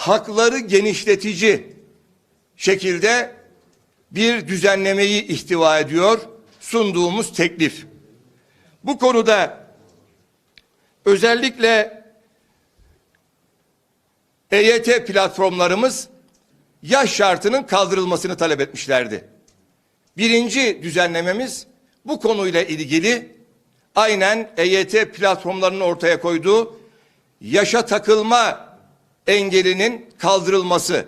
hakları genişletici şekilde bir düzenlemeyi ihtiva ediyor sunduğumuz teklif. Bu konuda özellikle EYT platformlarımız yaş şartının kaldırılmasını talep etmişlerdi. Birinci düzenlememiz bu konuyla ilgili aynen EYT platformlarının ortaya koyduğu yaşa takılma engelinin kaldırılması.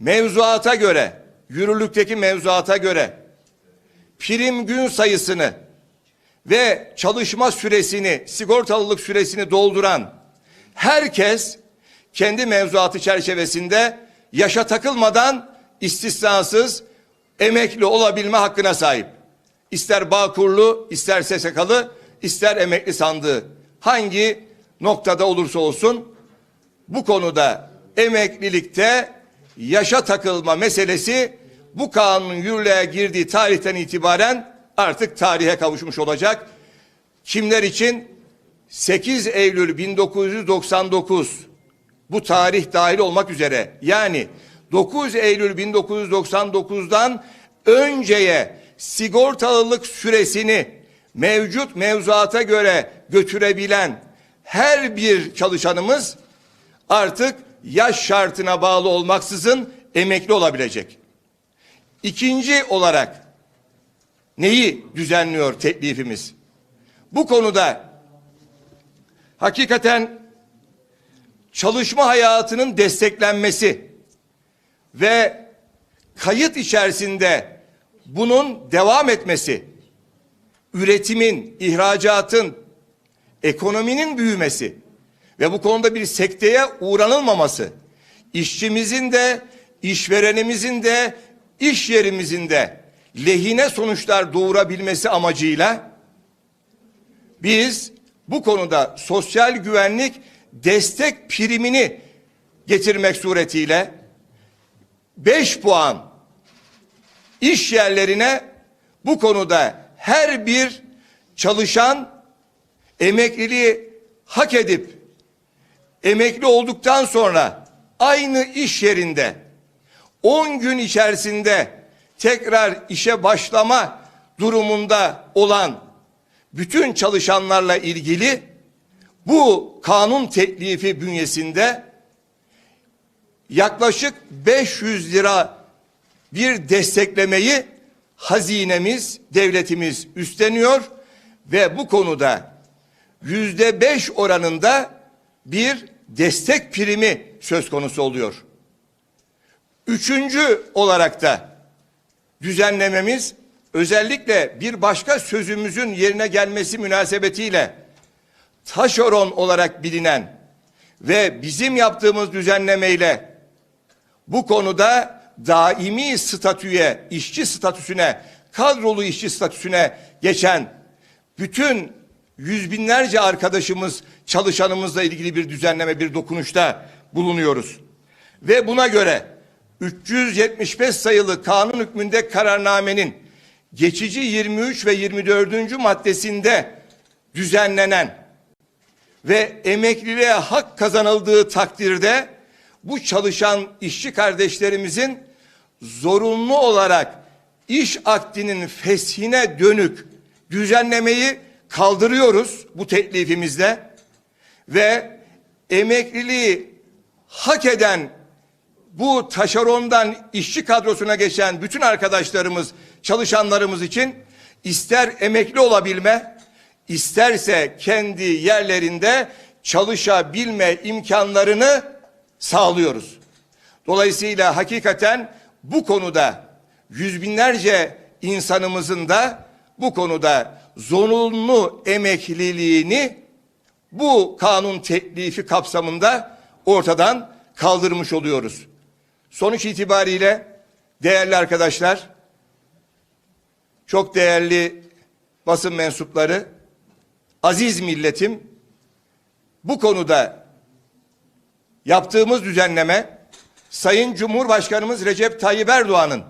Mevzuata göre, yürürlükteki mevzuata göre prim gün sayısını ve çalışma süresini, sigortalılık süresini dolduran herkes kendi mevzuatı çerçevesinde yaşa takılmadan istisnasız emekli olabilme hakkına sahip. İster Bağkurlu, ister SSK'lı, ister emekli sandığı. Hangi noktada olursa olsun bu konuda emeklilikte yaşa takılma meselesi bu kanunun yürürlüğe girdiği tarihten itibaren artık tarihe kavuşmuş olacak. Kimler için? 8 Eylül 1999 bu tarih dahil olmak üzere yani 9 Eylül 1999'dan önceye sigortalılık süresini mevcut mevzuata göre götürebilen her bir çalışanımız artık yaş şartına bağlı olmaksızın emekli olabilecek. İkinci olarak neyi düzenliyor teklifimiz? Bu konuda hakikaten çalışma hayatının desteklenmesi ve kayıt içerisinde bunun devam etmesi, üretimin, ihracatın, ekonominin büyümesi ve bu konuda bir sekteye uğranılmaması, işçimizin de, işverenimizin de, iş yerimizin de lehine sonuçlar doğurabilmesi amacıyla biz bu konuda sosyal güvenlik destek primini getirmek suretiyle 5 puan iş yerlerine bu konuda her bir çalışan emekliliği hak edip emekli olduktan sonra aynı iş yerinde 10 gün içerisinde tekrar işe başlama durumunda olan bütün çalışanlarla ilgili bu kanun teklifi bünyesinde yaklaşık 500 lira bir desteklemeyi hazinemiz, devletimiz üstleniyor ve bu konuda yüzde beş oranında bir destek primi söz konusu oluyor. Üçüncü olarak da düzenlememiz özellikle bir başka sözümüzün yerine gelmesi münasebetiyle taşeron olarak bilinen ve bizim yaptığımız düzenlemeyle bu konuda daimi statüye, işçi statüsüne, kadrolu işçi statüsüne geçen bütün yüz binlerce arkadaşımız, çalışanımızla ilgili bir düzenleme, bir dokunuşta bulunuyoruz. Ve buna göre 375 sayılı kanun hükmünde kararnamenin geçici 23 ve 24. maddesinde düzenlenen ve emekliliğe hak kazanıldığı takdirde bu çalışan işçi kardeşlerimizin zorunlu olarak iş akdinin feshine dönük düzenlemeyi kaldırıyoruz bu teklifimizle ve emekliliği hak eden bu taşerondan işçi kadrosuna geçen bütün arkadaşlarımız, çalışanlarımız için ister emekli olabilme, isterse kendi yerlerinde çalışabilme imkanlarını sağlıyoruz. Dolayısıyla hakikaten bu konuda yüz binlerce insanımızın da bu konuda zorunlu emekliliğini bu kanun teklifi kapsamında ortadan kaldırmış oluyoruz. Sonuç itibariyle değerli arkadaşlar, çok değerli basın mensupları, aziz milletim, bu konuda yaptığımız düzenleme Sayın Cumhurbaşkanımız Recep Tayyip Erdoğan'ın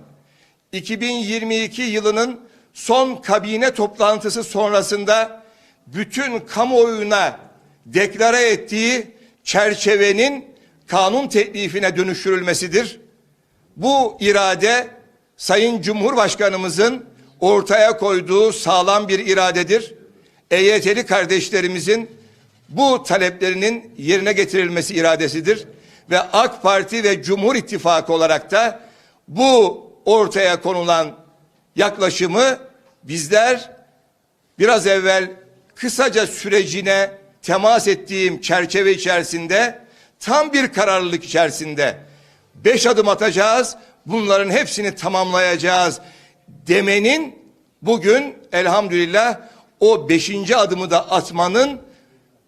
2022 yılının son kabine toplantısı sonrasında bütün kamuoyuna deklare ettiği çerçevenin kanun teklifine dönüştürülmesidir. Bu irade Sayın Cumhurbaşkanımızın ortaya koyduğu sağlam bir iradedir. EYT'li kardeşlerimizin bu taleplerinin yerine getirilmesi iradesidir. Ve AK Parti ve Cumhur İttifakı olarak da bu ortaya konulan yaklaşımı bizler biraz evvel kısaca sürecine temas ettiğim çerçeve içerisinde tam bir kararlılık içerisinde beş adım atacağız. Bunların hepsini tamamlayacağız demenin bugün elhamdülillah o beşinci adımı da atmanın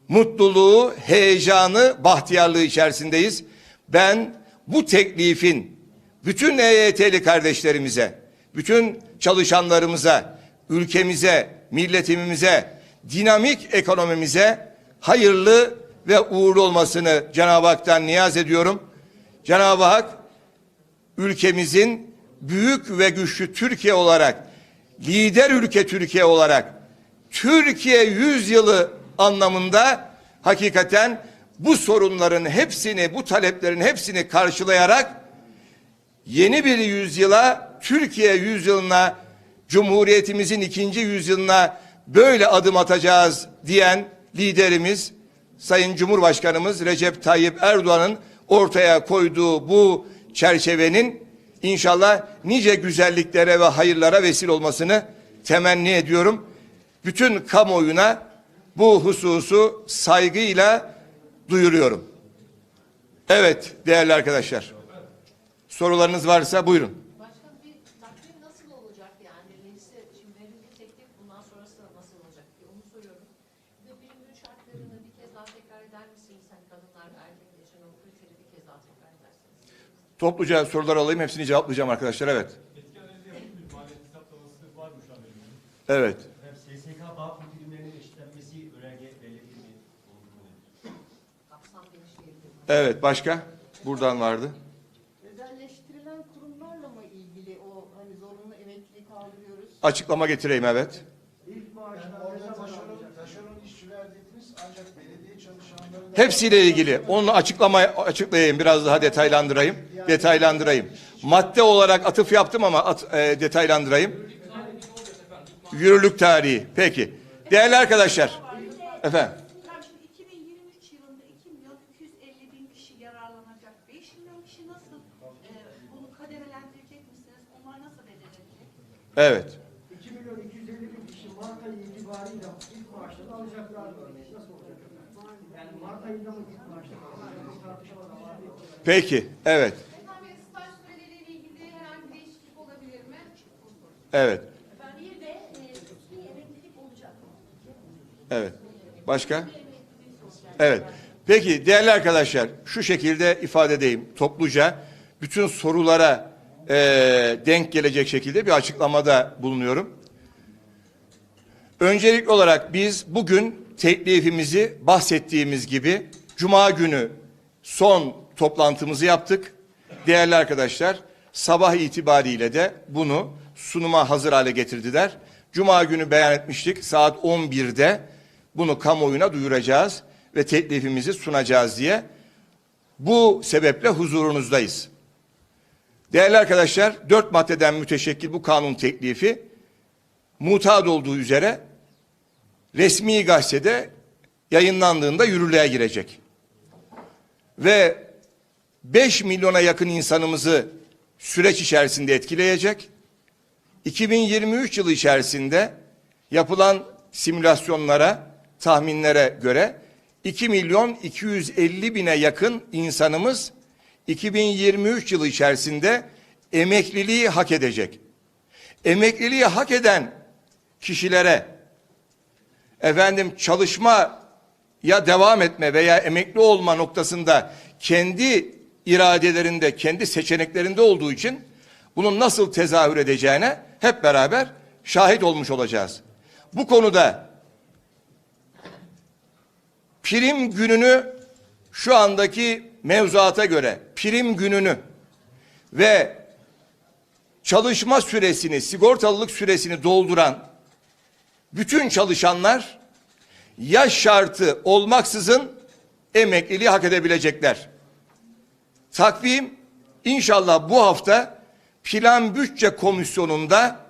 mutluluğu, heyecanı, bahtiyarlığı içerisindeyiz. Ben bu teklifin bütün EYT'li kardeşlerimize, bütün çalışanlarımıza, ülkemize, milletimize, dinamik ekonomimize hayırlı ve uğurlu olmasını Cenab-ı Hak'tan niyaz ediyorum. Cenab-ı Hak ülkemizin büyük ve güçlü Türkiye olarak, lider ülke Türkiye olarak, Türkiye yüzyılı anlamında hakikaten bu sorunların hepsini, bu taleplerin hepsini karşılayarak yeni bir yüzyıla, Türkiye yüzyılına, Cumhuriyetimizin ikinci yüzyılına böyle adım atacağız diyen liderimiz, Sayın Cumhurbaşkanımız Recep Tayyip Erdoğan'ın ortaya koyduğu bu çerçevenin inşallah nice güzelliklere ve hayırlara vesile olmasını temenni ediyorum. Bütün kamuoyuna bu hususu saygıyla duyuruyorum. Evet değerli arkadaşlar. Sorularınız varsa buyurun. Başkan bir takvim nasıl olacak yani? Neyse şimdi verildi teklif bundan sonrası nasıl olacak diye onu soruyorum. Ve bilim güç şartlarını bir kez daha tekrar eder misiniz? Sen kadınlar ve erkekler için o kriteri bir kez daha tekrar ederseniz. Topluca sorular alayım hepsini cevaplayacağım arkadaşlar evet. Etkenlerinde yapılan bir maliyet hesaplaması var mı şu an elimizde? Evet. Hem SSK bağ primlerinin eşitlenmesi önerge belirli mi olduğunu Kapsam genişleyebilir. Evet başka? Buradan vardı. Özelleştirilen kurumlarla mı ilgili o hani zorunlu emeklilik kaldırıyoruz? Açıklama getireyim evet. İlk maaşlar Orada taşeron, taşeron işçiler dediniz ancak belediye çalışanları da Hepsiyle ilgili. Onu açıklama açıklayayım biraz daha detaylandırayım. Detaylandırayım. Madde olarak atıf yaptım ama at- e, detaylandırayım. Yürürlük tarihi. Peki. Değerli arkadaşlar. Efendim. Yani şimdi 2023 yılında 2 milyon 250 bin kişi yararlanacak. 5 milyon kişi nasıl bunu kademelendirecek misiniz? Onlar nasıl belirlenecek? Evet. 2 milyon 250 bin kişi Mart ayı itibariyle ilk maaşlarını alacaklar mı? Nasıl olacak efendim? Yani Mart ayında mı ilk maaşlarını alacaklar? Peki. Evet. Efendim staj süreleriyle ilgili herhangi bir değişiklik olabilir mi? Evet. E. Evet. Başka? Evet. Peki değerli arkadaşlar şu şekilde ifade edeyim. Topluca bütün sorulara eee, denk gelecek şekilde bir açıklamada bulunuyorum. Öncelikli olarak biz bugün teklifimizi bahsettiğimiz gibi Cuma günü son toplantımızı yaptık. Değerli arkadaşlar sabah itibariyle de bunu sunuma hazır hale getirdiler. Cuma günü beyan etmiştik saat 11'de bunu kamuoyuna duyuracağız ve teklifimizi sunacağız diye. Bu sebeple huzurunuzdayız. Değerli arkadaşlar dört maddeden müteşekkil bu kanun teklifi mutat olduğu üzere resmi gazetede yayınlandığında yürürlüğe girecek. Ve 5 milyona yakın insanımızı süreç içerisinde etkileyecek. 2023 yılı içerisinde yapılan simülasyonlara, tahminlere göre 2 milyon 250 bine yakın insanımız 2023 yılı içerisinde emekliliği hak edecek. Emekliliği hak eden kişilere efendim çalışma ya devam etme veya emekli olma noktasında kendi iradelerinde, kendi seçeneklerinde olduğu için bunun nasıl tezahür edeceğine hep beraber şahit olmuş olacağız. Bu konuda prim gününü şu andaki mevzuata göre prim gününü ve çalışma süresini, sigortalılık süresini dolduran bütün çalışanlar yaş şartı olmaksızın emekliliği hak edebilecekler. Takvim inşallah bu hafta Plan Bütçe Komisyonu'nda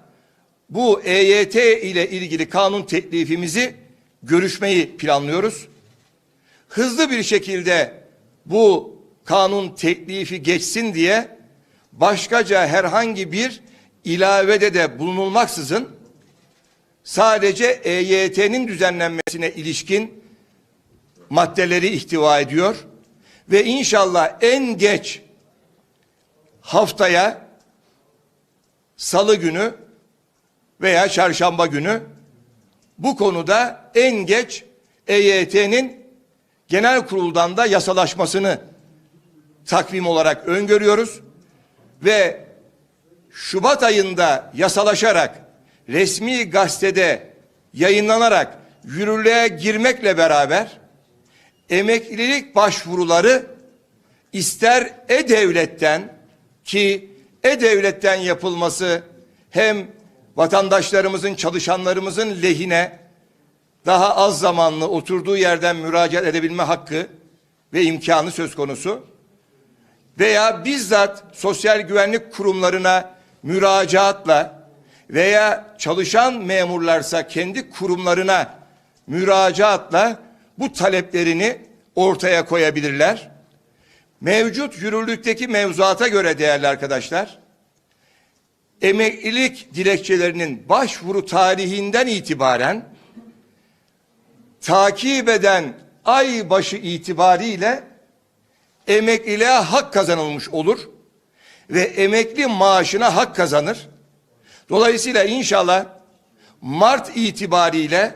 bu EYT ile ilgili kanun teklifimizi görüşmeyi planlıyoruz. Hızlı bir şekilde bu kanun teklifi geçsin diye başkaca herhangi bir ilavede de bulunulmaksızın sadece EYT'nin düzenlenmesine ilişkin maddeleri ihtiva ediyor ve inşallah en geç haftaya salı günü veya çarşamba günü bu konuda en geç EYT'nin genel kuruldan da yasalaşmasını takvim olarak öngörüyoruz. Ve Şubat ayında yasalaşarak resmi gazetede yayınlanarak yürürlüğe girmekle beraber emeklilik başvuruları ister e-devletten ki e-devletten yapılması hem vatandaşlarımızın, çalışanlarımızın lehine daha az zamanlı oturduğu yerden müracaat edebilme hakkı ve imkanı söz konusu veya bizzat sosyal güvenlik kurumlarına müracaatla veya çalışan memurlarsa kendi kurumlarına müracaatla bu taleplerini ortaya koyabilirler. Mevcut yürürlükteki mevzuata göre değerli arkadaşlar, emeklilik dilekçelerinin başvuru tarihinden itibaren takip eden ay başı itibariyle emekliliğe hak kazanılmış olur ve emekli maaşına hak kazanır. Dolayısıyla inşallah Mart itibariyle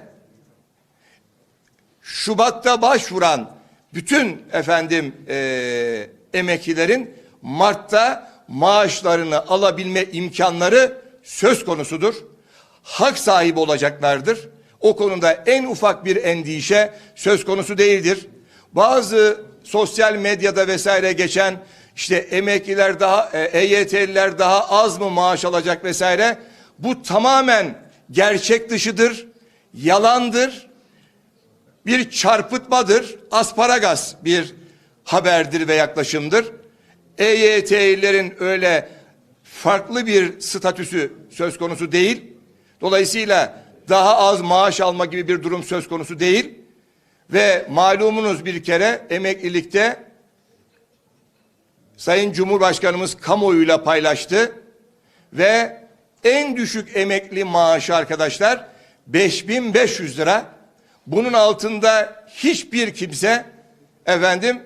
Şubat'ta başvuran bütün efendim eee emeklilerin Mart'ta maaşlarını alabilme imkanları söz konusudur. Hak sahibi olacaklardır. O konuda en ufak bir endişe söz konusu değildir. Bazı sosyal medyada vesaire geçen işte emekliler daha e, EYT'liler daha az mı maaş alacak vesaire bu tamamen gerçek dışıdır, yalandır bir çarpıtmadır, asparagas bir haberdir ve yaklaşımdır. EYT'lilerin öyle farklı bir statüsü söz konusu değil. Dolayısıyla daha az maaş alma gibi bir durum söz konusu değil. Ve malumunuz bir kere emeklilikte Sayın Cumhurbaşkanımız kamuoyuyla paylaştı ve en düşük emekli maaşı arkadaşlar 5500 lira. Bunun altında hiçbir kimse efendim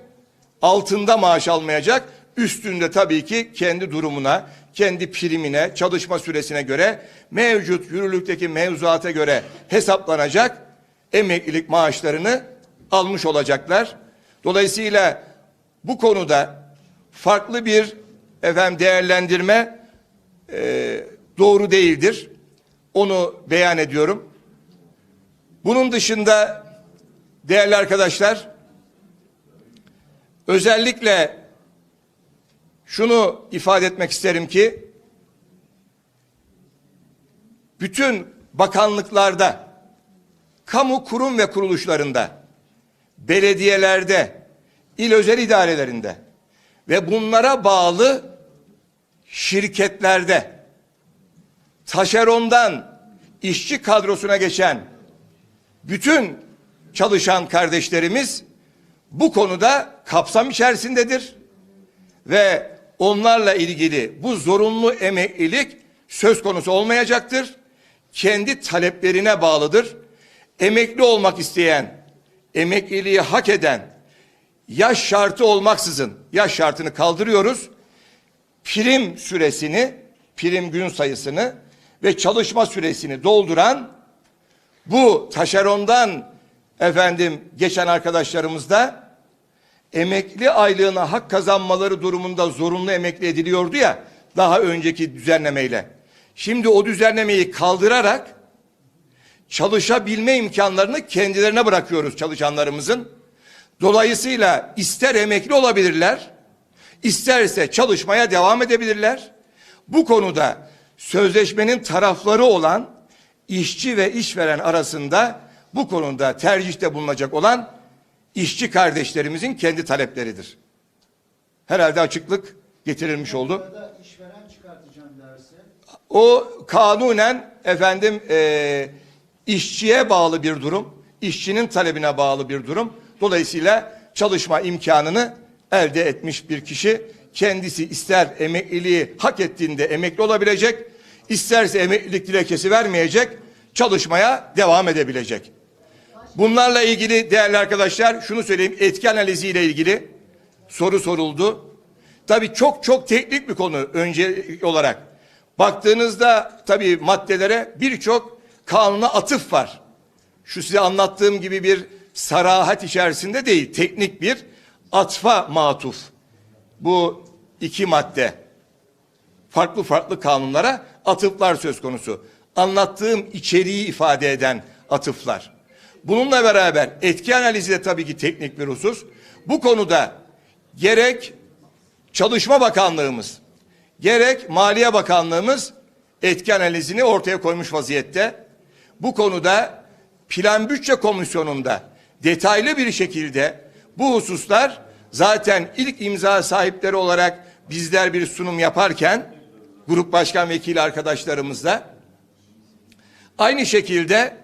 altında maaş almayacak. Üstünde tabii ki kendi durumuna, kendi primine, çalışma süresine göre mevcut yürürlükteki mevzuata göre hesaplanacak emeklilik maaşlarını almış olacaklar. Dolayısıyla bu konuda farklı bir efendim değerlendirme e, doğru değildir. Onu beyan ediyorum. Bunun dışında değerli arkadaşlar özellikle şunu ifade etmek isterim ki bütün bakanlıklarda, kamu kurum ve kuruluşlarında, belediyelerde, il özel idarelerinde ve bunlara bağlı şirketlerde taşerondan işçi kadrosuna geçen bütün çalışan kardeşlerimiz bu konuda kapsam içerisindedir ve onlarla ilgili bu zorunlu emeklilik söz konusu olmayacaktır. Kendi taleplerine bağlıdır. Emekli olmak isteyen, emekliliği hak eden, yaş şartı olmaksızın yaş şartını kaldırıyoruz. Prim süresini, prim gün sayısını ve çalışma süresini dolduran bu taşerondan efendim geçen arkadaşlarımız da emekli aylığına hak kazanmaları durumunda zorunlu emekli ediliyordu ya daha önceki düzenlemeyle. Şimdi o düzenlemeyi kaldırarak çalışabilme imkanlarını kendilerine bırakıyoruz çalışanlarımızın. Dolayısıyla ister emekli olabilirler, isterse çalışmaya devam edebilirler. Bu konuda sözleşmenin tarafları olan işçi ve işveren arasında bu konuda tercihte bulunacak olan işçi kardeşlerimizin kendi talepleridir. herhalde açıklık getirilmiş oldu. İşveren çıkartacağım O kanunen efendim e, işçiye bağlı bir durum, işçinin talebine bağlı bir durum. Dolayısıyla çalışma imkanını elde etmiş bir kişi kendisi ister emekliliği hak ettiğinde emekli olabilecek, isterse emeklilik dilekçesi vermeyecek, çalışmaya devam edebilecek. Bunlarla ilgili değerli arkadaşlar şunu söyleyeyim etki analiziyle ilgili soru soruldu. Tabii çok çok teknik bir konu önce olarak. Baktığınızda tabii maddelere birçok kanuna atıf var. Şu size anlattığım gibi bir sarahat içerisinde değil, teknik bir atfa matuf. Bu iki madde farklı farklı kanunlara atıflar söz konusu. Anlattığım içeriği ifade eden atıflar. Bununla beraber etki analizi de tabii ki teknik bir husus. Bu konuda gerek Çalışma Bakanlığımız, gerek Maliye Bakanlığımız etki analizini ortaya koymuş vaziyette. Bu konuda Plan Bütçe Komisyonu'nda detaylı bir şekilde bu hususlar zaten ilk imza sahipleri olarak bizler bir sunum yaparken grup başkan vekili arkadaşlarımızla aynı şekilde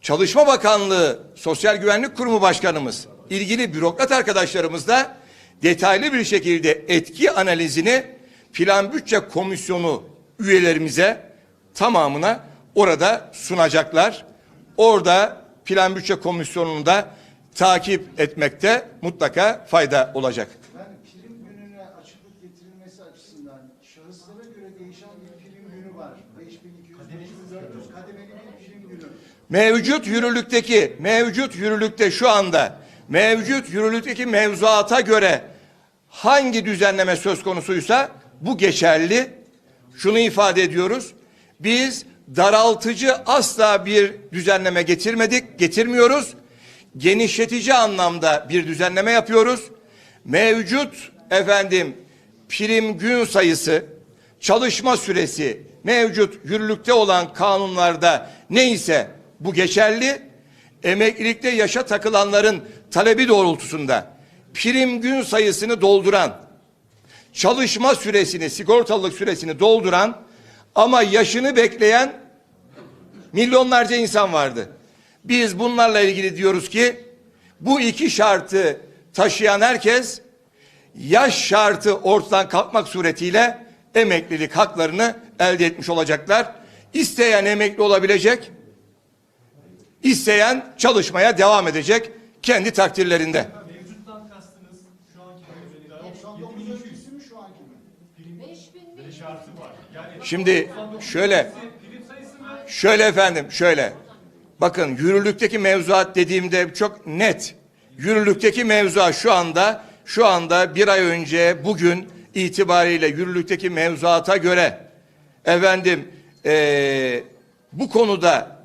Çalışma Bakanlığı Sosyal Güvenlik Kurumu Başkanımız, ilgili bürokrat arkadaşlarımız da detaylı bir şekilde etki analizini Plan Bütçe Komisyonu üyelerimize tamamına orada sunacaklar. Orada Plan Bütçe Komisyonu'nda takip etmekte mutlaka fayda olacak. ben prim gününe açıklık getirilmesi açısından şahıslara göre değişen bir prim günü var. 5200, 5400 kademeli bir prim günü. Mevcut yürürlükteki, mevcut yürürlükte şu anda, mevcut yürürlükteki mevzuata göre hangi düzenleme söz konusuysa bu geçerli. Şunu ifade ediyoruz. Biz daraltıcı asla bir düzenleme getirmedik, getirmiyoruz. Genişletici anlamda bir düzenleme yapıyoruz. Mevcut efendim prim gün sayısı, çalışma süresi mevcut yürürlükte olan kanunlarda neyse bu geçerli. Emeklilikte yaşa takılanların talebi doğrultusunda prim gün sayısını dolduran, çalışma süresini, sigortalılık süresini dolduran ama yaşını bekleyen milyonlarca insan vardı. Biz bunlarla ilgili diyoruz ki bu iki şartı taşıyan herkes yaş şartı ortadan kalkmak suretiyle emeklilik haklarını elde etmiş olacaklar. İsteyen emekli olabilecek, isteyen çalışmaya devam edecek kendi takdirlerinde. Mevcuttan kastınız şu anki mevcut 99 7200 öncesi mi şu anki mi? 5000 böyle şartı var. Yani Şimdi şöyle? Şöyle efendim, şöyle. Bakın yürürlükteki mevzuat dediğimde çok net. Yürürlükteki mevzuat şu anda, şu anda bir ay önce bugün itibariyle yürürlükteki mevzuata göre efendim eee, bu konuda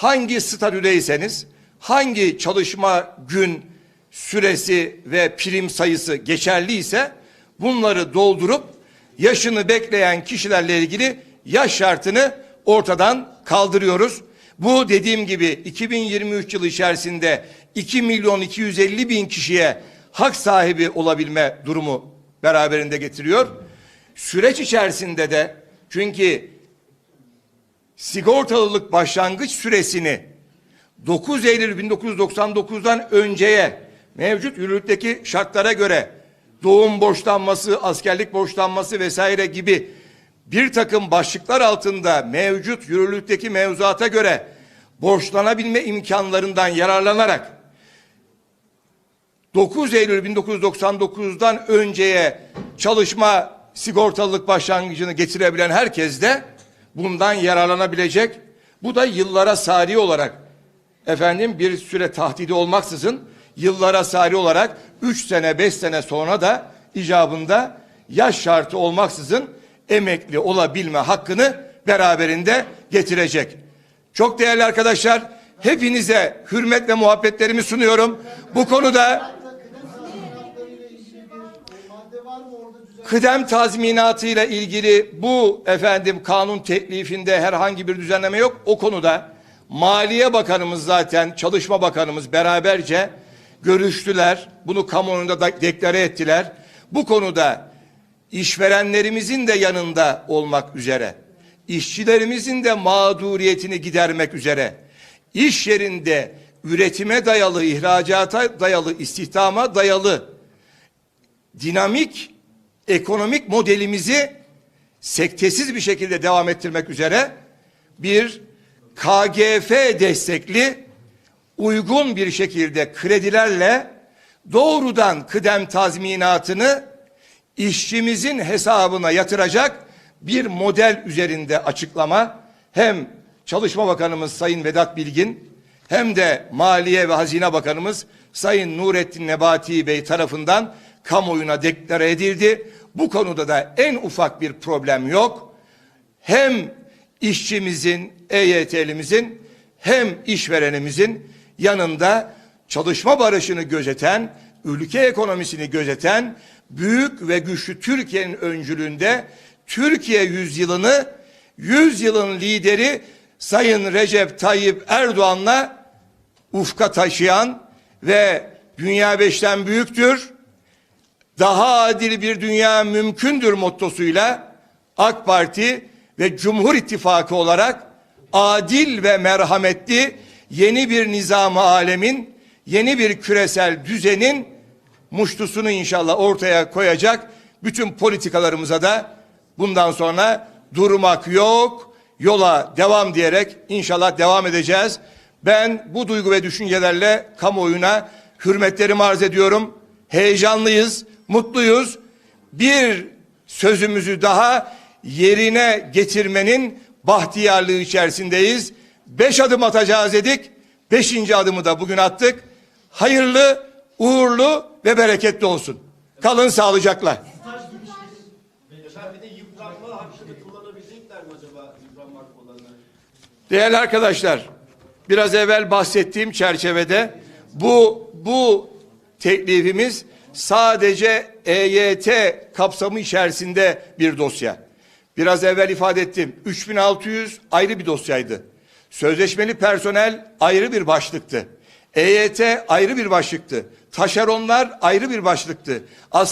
hangi statüdeyseniz, hangi çalışma gün süresi ve prim sayısı geçerliyse bunları doldurup yaşını bekleyen kişilerle ilgili yaş şartını ortadan kaldırıyoruz. Bu dediğim gibi 2023 yılı içerisinde 2 milyon 250 bin kişiye hak sahibi olabilme durumu beraberinde getiriyor. Süreç içerisinde de çünkü sigortalılık başlangıç süresini 9 Eylül 1999'dan önceye mevcut yürürlükteki şartlara göre doğum borçlanması, askerlik borçlanması vesaire gibi bir takım başlıklar altında mevcut yürürlükteki mevzuata göre borçlanabilme imkanlarından yararlanarak 9 Eylül 1999'dan önceye çalışma sigortalılık başlangıcını getirebilen herkes de bundan yararlanabilecek. Bu da yıllara sari olarak efendim bir süre tahdidi olmaksızın yıllara sari olarak 3 sene 5 sene sonra da icabında yaş şartı olmaksızın emekli olabilme hakkını beraberinde getirecek. Çok değerli arkadaşlar hepinize hürmet ve muhabbetlerimi sunuyorum. Bu konuda kıdem tazminatıyla ilgili bu efendim kanun teklifinde herhangi bir düzenleme yok. O konuda Maliye Bakanımız zaten Çalışma Bakanımız beraberce görüştüler. Bunu kamuoyunda da deklare ettiler. Bu konuda işverenlerimizin de yanında olmak üzere, işçilerimizin de mağduriyetini gidermek üzere, iş yerinde üretime dayalı, ihracata dayalı, istihdama dayalı dinamik ekonomik modelimizi sektesiz bir şekilde devam ettirmek üzere bir KGF destekli uygun bir şekilde kredilerle doğrudan kıdem tazminatını işçimizin hesabına yatıracak bir model üzerinde açıklama hem Çalışma Bakanımız Sayın Vedat Bilgin hem de Maliye ve Hazine Bakanımız Sayın Nurettin Nebati Bey tarafından kamuoyuna deklare edildi. Bu konuda da en ufak bir problem yok. Hem işçimizin, EYT'limizin hem işverenimizin yanında çalışma barışını gözeten, ülke ekonomisini gözeten büyük ve güçlü Türkiye'nin öncülüğünde Türkiye yüzyılını yüzyılın lideri Sayın Recep Tayyip Erdoğan'la ufka taşıyan ve dünya beşten büyüktür, daha adil bir dünya mümkündür mottosuyla AK Parti ve Cumhur İttifakı olarak adil ve merhametli yeni bir nizam-ı alemin, yeni bir küresel düzenin muştusunu inşallah ortaya koyacak bütün politikalarımıza da bundan sonra durmak yok, yola devam diyerek inşallah devam edeceğiz. Ben bu duygu ve düşüncelerle kamuoyuna hürmetlerimi arz ediyorum. Heyecanlıyız, mutluyuz. Bir sözümüzü daha yerine getirmenin bahtiyarlığı içerisindeyiz. Beş adım atacağız dedik. Beşinci adımı da bugün attık. Hayırlı, uğurlu ve bereketli olsun. Kalın sağlıcakla. Değerli arkadaşlar, biraz evvel bahsettiğim çerçevede bu bu teklifimiz sadece EYT kapsamı içerisinde bir dosya. Biraz evvel ifade ettim. 3600 ayrı bir dosyaydı. Sözleşmeli personel ayrı bir başlıktı. EYT ayrı bir başlıktı. Taşeronlar ayrı bir başlıktı. As